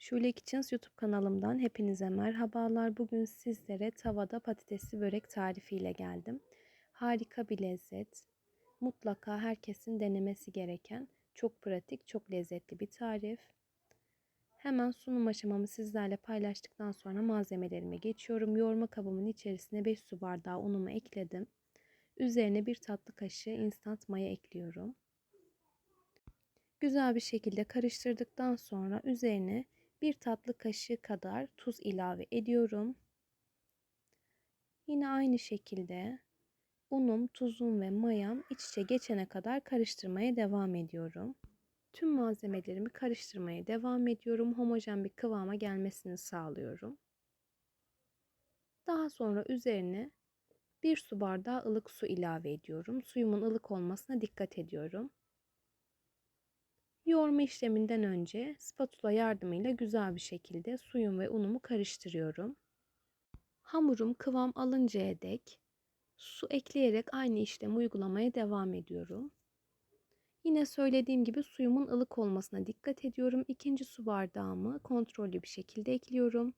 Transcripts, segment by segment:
Şule Kitchens YouTube kanalımdan hepinize merhabalar. Bugün sizlere tavada patatesli börek tarifiyle geldim. Harika bir lezzet. Mutlaka herkesin denemesi gereken çok pratik, çok lezzetli bir tarif. Hemen sunum aşamamı sizlerle paylaştıktan sonra malzemelerime geçiyorum. Yoğurma kabımın içerisine 5 su bardağı unumu ekledim. Üzerine bir tatlı kaşığı instant maya ekliyorum. Güzel bir şekilde karıştırdıktan sonra üzerine bir tatlı kaşığı kadar tuz ilave ediyorum. Yine aynı şekilde unum, tuzum ve mayam iç içe geçene kadar karıştırmaya devam ediyorum. Tüm malzemelerimi karıştırmaya devam ediyorum. Homojen bir kıvama gelmesini sağlıyorum. Daha sonra üzerine bir su bardağı ılık su ilave ediyorum. Suyumun ılık olmasına dikkat ediyorum. Yoğurma işleminden önce spatula yardımıyla güzel bir şekilde suyum ve unumu karıştırıyorum. Hamurum kıvam alıncaya dek su ekleyerek aynı işlemi uygulamaya devam ediyorum. Yine söylediğim gibi suyumun ılık olmasına dikkat ediyorum. İkinci su bardağımı kontrollü bir şekilde ekliyorum.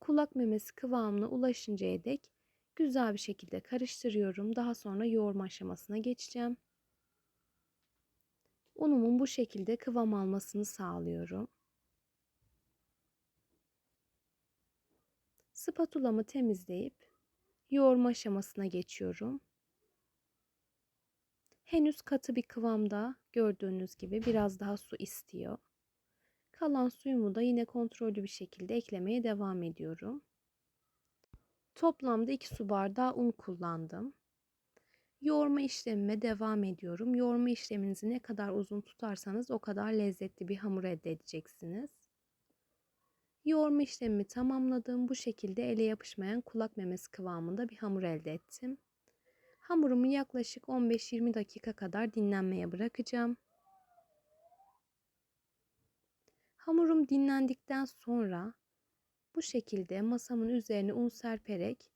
Kulak memesi kıvamına ulaşıncaya dek güzel bir şekilde karıştırıyorum. Daha sonra yoğurma aşamasına geçeceğim. Unumun bu şekilde kıvam almasını sağlıyorum. Spatulamı temizleyip yoğurma aşamasına geçiyorum. Henüz katı bir kıvamda gördüğünüz gibi biraz daha su istiyor. Kalan suyumu da yine kontrollü bir şekilde eklemeye devam ediyorum. Toplamda 2 su bardağı un kullandım. Yoğurma işlemime devam ediyorum. Yoğurma işleminizi ne kadar uzun tutarsanız o kadar lezzetli bir hamur elde edeceksiniz. Yoğurma işlemimi tamamladım. Bu şekilde ele yapışmayan kulak memesi kıvamında bir hamur elde ettim. Hamurumu yaklaşık 15-20 dakika kadar dinlenmeye bırakacağım. Hamurum dinlendikten sonra bu şekilde masamın üzerine un serperek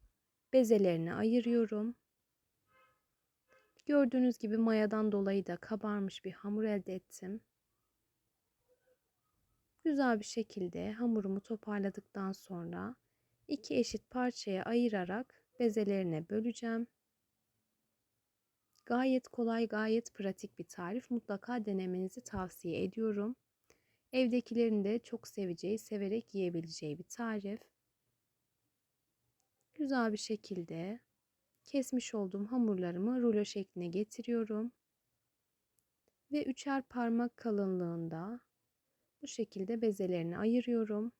bezelerini ayırıyorum. Gördüğünüz gibi mayadan dolayı da kabarmış bir hamur elde ettim. Güzel bir şekilde hamurumu toparladıktan sonra iki eşit parçaya ayırarak bezelerine böleceğim. Gayet kolay, gayet pratik bir tarif. Mutlaka denemenizi tavsiye ediyorum. Evdekilerin de çok seveceği, severek yiyebileceği bir tarif. Güzel bir şekilde kesmiş olduğum hamurlarımı rulo şekline getiriyorum. Ve üçer parmak kalınlığında bu şekilde bezelerini ayırıyorum.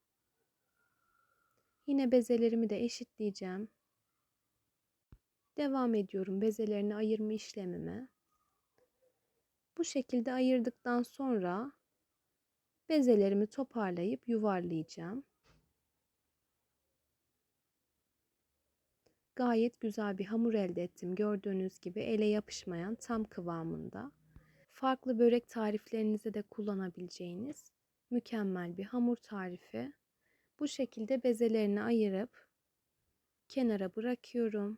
Yine bezelerimi de eşitleyeceğim. Devam ediyorum bezelerini ayırma işlemime. Bu şekilde ayırdıktan sonra bezelerimi toparlayıp yuvarlayacağım. Gayet güzel bir hamur elde ettim. Gördüğünüz gibi ele yapışmayan tam kıvamında. Farklı börek tariflerinizde de kullanabileceğiniz mükemmel bir hamur tarifi. Bu şekilde bezelerini ayırıp kenara bırakıyorum.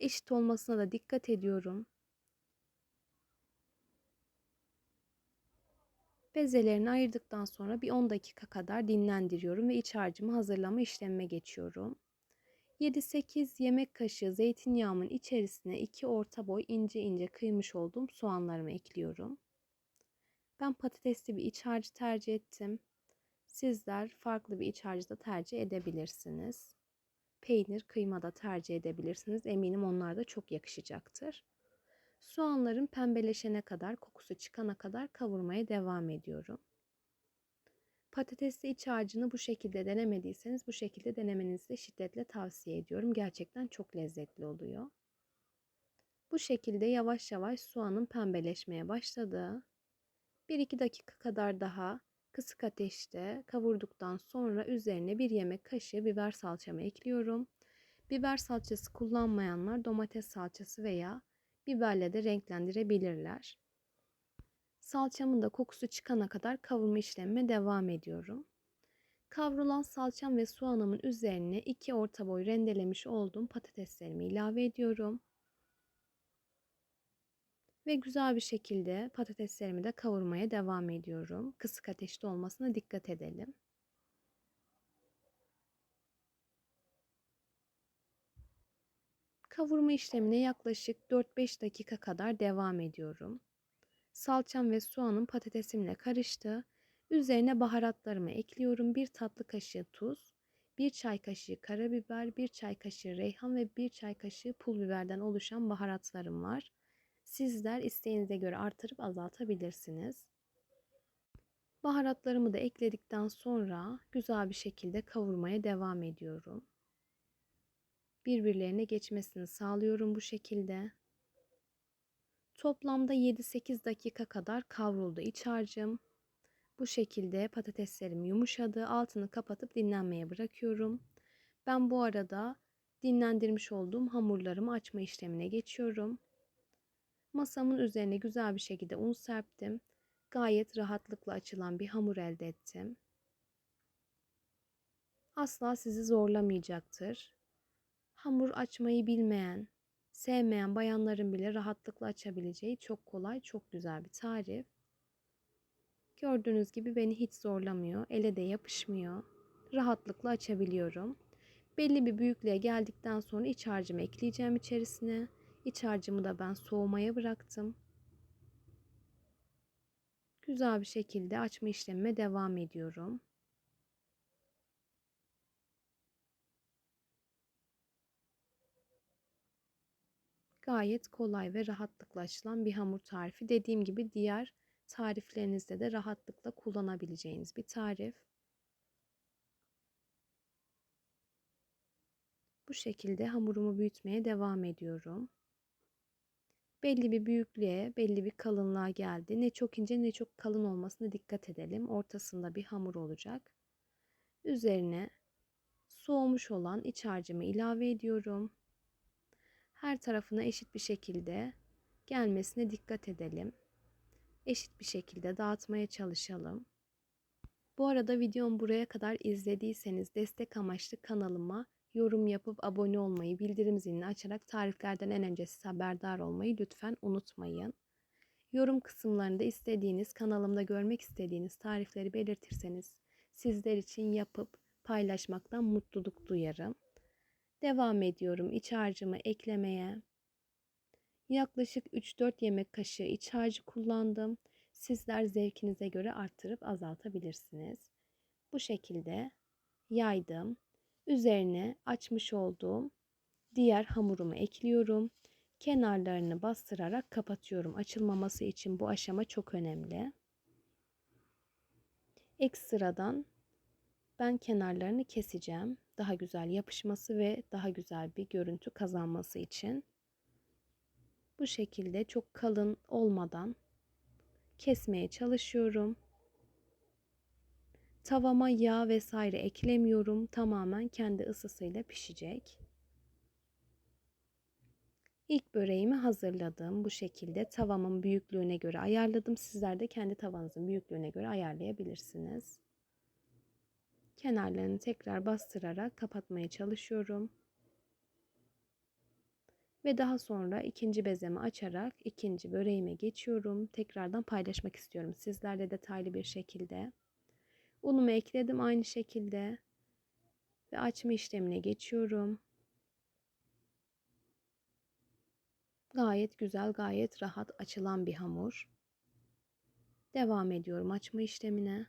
Eşit olmasına da dikkat ediyorum. Bezelerini ayırdıktan sonra bir 10 dakika kadar dinlendiriyorum ve iç harcımı hazırlama işlemine geçiyorum. 7-8 yemek kaşığı zeytinyağımın içerisine 2 orta boy ince ince kıymış olduğum soğanlarımı ekliyorum. Ben patatesli bir iç harcı tercih ettim. Sizler farklı bir iç harcı da tercih edebilirsiniz. Peynir, kıyma da tercih edebilirsiniz. Eminim onlar da çok yakışacaktır. Soğanların pembeleşene kadar, kokusu çıkana kadar kavurmaya devam ediyorum. Patatesli iç harcını bu şekilde denemediyseniz bu şekilde denemenizi de şiddetle tavsiye ediyorum. Gerçekten çok lezzetli oluyor. Bu şekilde yavaş yavaş soğanın pembeleşmeye başladı. 1-2 dakika kadar daha kısık ateşte kavurduktan sonra üzerine bir yemek kaşığı biber salçamı ekliyorum. Biber salçası kullanmayanlar domates salçası veya biberle de renklendirebilirler. Salçamın da kokusu çıkana kadar kavurma işlemime devam ediyorum. Kavrulan salçam ve soğanımın üzerine iki orta boy rendelemiş olduğum patateslerimi ilave ediyorum. Ve güzel bir şekilde patateslerimi de kavurmaya devam ediyorum. Kısık ateşte olmasına dikkat edelim. Kavurma işlemine yaklaşık 4-5 dakika kadar devam ediyorum. Salçam ve soğanım patatesimle karıştı. Üzerine baharatlarımı ekliyorum. 1 tatlı kaşığı tuz, 1 çay kaşığı karabiber, 1 çay kaşığı reyhan ve 1 çay kaşığı pul biberden oluşan baharatlarım var. Sizler isteğinize göre artırıp azaltabilirsiniz. Baharatlarımı da ekledikten sonra güzel bir şekilde kavurmaya devam ediyorum. Birbirlerine geçmesini sağlıyorum bu şekilde. Toplamda 7-8 dakika kadar kavruldu iç harcım. Bu şekilde patateslerim yumuşadı. Altını kapatıp dinlenmeye bırakıyorum. Ben bu arada dinlendirmiş olduğum hamurlarımı açma işlemine geçiyorum. Masamın üzerine güzel bir şekilde un serptim. Gayet rahatlıkla açılan bir hamur elde ettim. Asla sizi zorlamayacaktır. Hamur açmayı bilmeyen, sevmeyen bayanların bile rahatlıkla açabileceği çok kolay, çok güzel bir tarif. Gördüğünüz gibi beni hiç zorlamıyor, ele de yapışmıyor. Rahatlıkla açabiliyorum. Belli bir büyüklüğe geldikten sonra iç harcımı ekleyeceğim içerisine. İç harcımı da ben soğumaya bıraktım. Güzel bir şekilde açma işlemime devam ediyorum. Gayet kolay ve rahatlıkla açılan bir hamur tarifi. Dediğim gibi diğer tariflerinizde de rahatlıkla kullanabileceğiniz bir tarif. Bu şekilde hamurumu büyütmeye devam ediyorum. Belli bir büyüklüğe, belli bir kalınlığa geldi. Ne çok ince ne çok kalın olmasına dikkat edelim. Ortasında bir hamur olacak. Üzerine soğumuş olan iç harcımı ilave ediyorum. Her tarafına eşit bir şekilde gelmesine dikkat edelim. Eşit bir şekilde dağıtmaya çalışalım. Bu arada videomu buraya kadar izlediyseniz destek amaçlı kanalıma yorum yapıp abone olmayı, bildirim zilini açarak tariflerden en önce siz haberdar olmayı lütfen unutmayın. Yorum kısımlarında istediğiniz, kanalımda görmek istediğiniz tarifleri belirtirseniz sizler için yapıp paylaşmaktan mutluluk duyarım. Devam ediyorum iç harcımı eklemeye. Yaklaşık 3-4 yemek kaşığı iç harcı kullandım. Sizler zevkinize göre arttırıp azaltabilirsiniz. Bu şekilde yaydım. Üzerine açmış olduğum diğer hamurumu ekliyorum. Kenarlarını bastırarak kapatıyorum. Açılmaması için bu aşama çok önemli. Ekstradan ben kenarlarını keseceğim. Daha güzel yapışması ve daha güzel bir görüntü kazanması için. Bu şekilde çok kalın olmadan kesmeye çalışıyorum. Tavama yağ vesaire eklemiyorum. Tamamen kendi ısısıyla pişecek. İlk böreğimi hazırladım. Bu şekilde tavamın büyüklüğüne göre ayarladım. Sizler de kendi tavanızın büyüklüğüne göre ayarlayabilirsiniz. Kenarlarını tekrar bastırarak kapatmaya çalışıyorum. Ve daha sonra ikinci bezemi açarak ikinci böreğime geçiyorum. Tekrardan paylaşmak istiyorum sizlerle detaylı bir şekilde. Unumu ekledim aynı şekilde. Ve açma işlemine geçiyorum. Gayet güzel, gayet rahat açılan bir hamur. Devam ediyorum açma işlemine.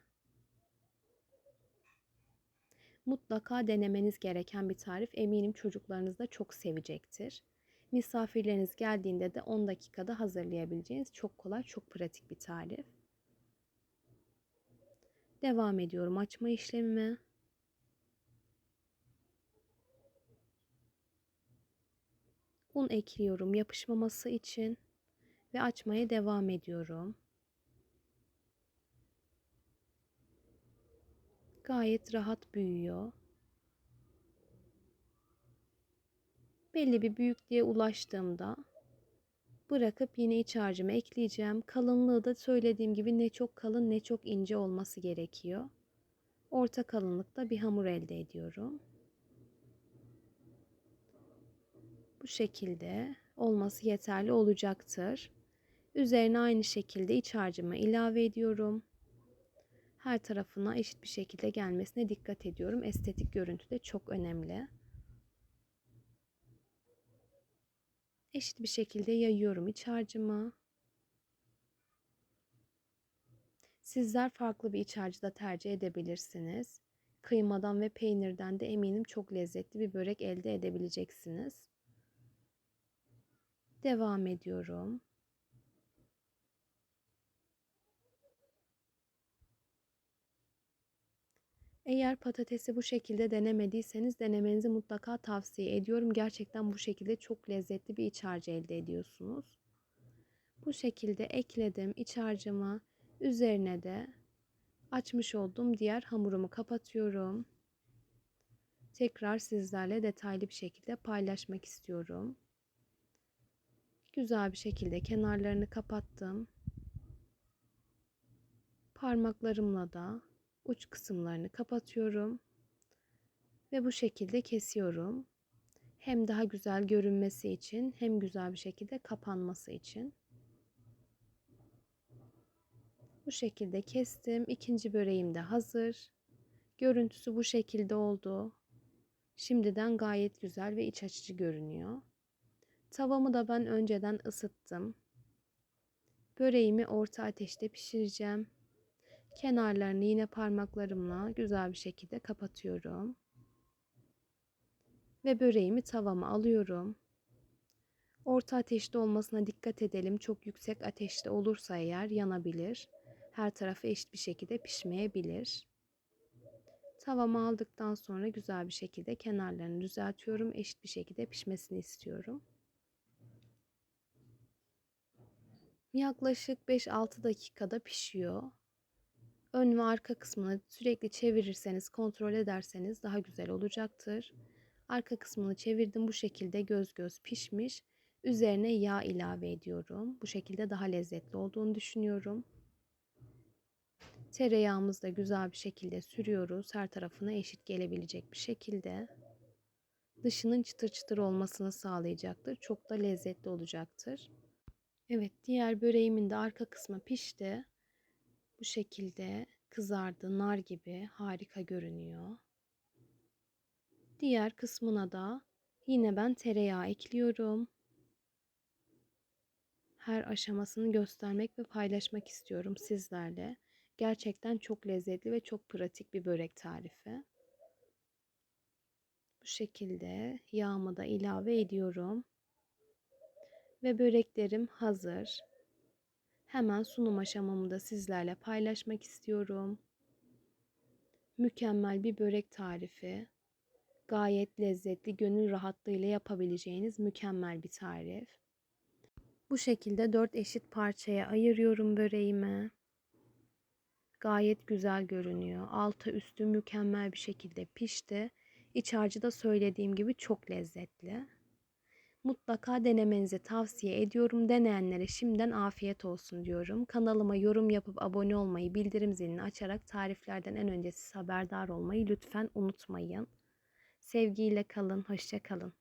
Mutlaka denemeniz gereken bir tarif. Eminim çocuklarınız da çok sevecektir. Misafirleriniz geldiğinde de 10 dakikada hazırlayabileceğiniz çok kolay, çok pratik bir tarif. Devam ediyorum açma işlemime. Un ekliyorum yapışmaması için ve açmaya devam ediyorum. Gayet rahat büyüyor. Belli bir büyüklüğe ulaştığımda bırakıp yine iç harcımı ekleyeceğim. Kalınlığı da söylediğim gibi ne çok kalın ne çok ince olması gerekiyor. Orta kalınlıkta bir hamur elde ediyorum. Bu şekilde olması yeterli olacaktır. Üzerine aynı şekilde iç harcımı ilave ediyorum. Her tarafına eşit bir şekilde gelmesine dikkat ediyorum. Estetik görüntü de çok önemli. Eşit bir şekilde yayıyorum iç harcımı. Sizler farklı bir iç harcı da tercih edebilirsiniz. Kıymadan ve peynirden de eminim çok lezzetli bir börek elde edebileceksiniz. Devam ediyorum. Eğer patatesi bu şekilde denemediyseniz denemenizi mutlaka tavsiye ediyorum. Gerçekten bu şekilde çok lezzetli bir iç harcı elde ediyorsunuz. Bu şekilde ekledim iç harcımı. Üzerine de açmış olduğum diğer hamurumu kapatıyorum. Tekrar sizlerle detaylı bir şekilde paylaşmak istiyorum. Güzel bir şekilde kenarlarını kapattım. Parmaklarımla da uç kısımlarını kapatıyorum ve bu şekilde kesiyorum. Hem daha güzel görünmesi için hem güzel bir şekilde kapanması için. Bu şekilde kestim. İkinci böreğim de hazır. Görüntüsü bu şekilde oldu. Şimdiden gayet güzel ve iç açıcı görünüyor. Tavamı da ben önceden ısıttım. Böreğimi orta ateşte pişireceğim. Kenarlarını yine parmaklarımla güzel bir şekilde kapatıyorum. Ve böreğimi tavama alıyorum. Orta ateşte olmasına dikkat edelim. Çok yüksek ateşte olursa eğer yanabilir. Her tarafı eşit bir şekilde pişmeyebilir. Tavama aldıktan sonra güzel bir şekilde kenarlarını düzeltiyorum. Eşit bir şekilde pişmesini istiyorum. Yaklaşık 5-6 dakikada pişiyor. Ön ve arka kısmını sürekli çevirirseniz, kontrol ederseniz daha güzel olacaktır. Arka kısmını çevirdim. Bu şekilde göz göz pişmiş. Üzerine yağ ilave ediyorum. Bu şekilde daha lezzetli olduğunu düşünüyorum. Tereyağımızı da güzel bir şekilde sürüyoruz. Her tarafına eşit gelebilecek bir şekilde. Dışının çıtır çıtır olmasını sağlayacaktır. Çok da lezzetli olacaktır. Evet diğer böreğimin de arka kısmı pişti. Bu şekilde kızardı nar gibi harika görünüyor. Diğer kısmına da yine ben tereyağı ekliyorum. Her aşamasını göstermek ve paylaşmak istiyorum sizlerle. Gerçekten çok lezzetli ve çok pratik bir börek tarifi. Bu şekilde yağımı da ilave ediyorum. Ve böreklerim hazır. Hemen sunum aşamamı da sizlerle paylaşmak istiyorum. Mükemmel bir börek tarifi. Gayet lezzetli, gönül rahatlığıyla yapabileceğiniz mükemmel bir tarif. Bu şekilde dört eşit parçaya ayırıyorum böreğimi. Gayet güzel görünüyor. Altı üstü mükemmel bir şekilde pişti. İç harcı da söylediğim gibi çok lezzetli. Mutlaka denemenizi tavsiye ediyorum. Deneyenlere şimdiden afiyet olsun diyorum. Kanalıma yorum yapıp abone olmayı, bildirim zilini açarak tariflerden en önce siz haberdar olmayı lütfen unutmayın. Sevgiyle kalın, hoşça kalın.